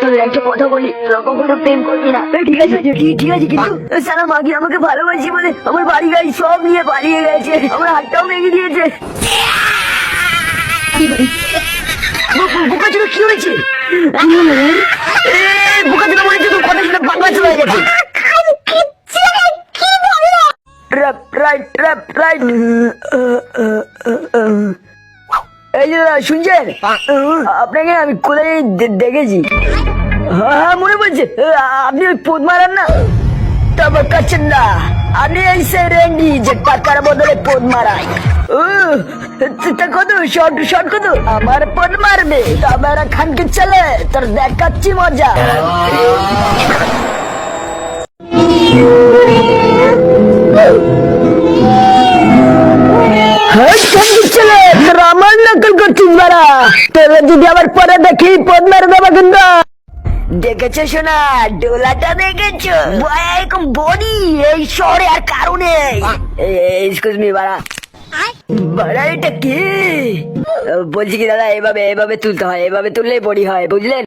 তোদের একটা কথা বলি তোরা কখনো প্রেম করবি না ঠিক আছে ঠিক- ঠিক আছে কিন্তু সারা মাগি আমাকে ভালোবাসি বলে আমার বাড়ি গাড়ি সব নিয়ে পালিয়ে গেছে আমার হাতটাও ভেঙে দিয়েছে কি হয়েছে বোকা ছিল মনে হচ্ছে তোর কথা শুনে বাংলা চলে গেছে ট্র্যাপ রাইট ট্র্যাপ রাইট এই যে দাদা শুনছেন? আপনাকে আমি কোথায় দেখেছি। হ্যাঁ হ্যাঁ, মনে পড়ছে। আপনি ওই পোদ মারান না? তবে কাছেন না। আপনি এই সে রেন্ডি যে টাকার বদলে পোদ মারাই কত? শর্ট শর্ট কত? আমার পোদ মারবে। তবে খানকে চলে তোর দেখাচ্ছি মজা। নকল করছিস বাড়া? তোরা যদি আবার পরে দেখি পদ মেরে দেবো কিন্তু। দেখেছ শোনা ডোলাটা দেখেছ? এরকম বডি এই শহরে আর কারণে এক্সকিউজ মি বাড়া। বাড়া এটা কি? বলছি কি দাদা এভাবে এভাবে তুলতে হয় এভাবে তুললেই বডি হয় বুঝলেন?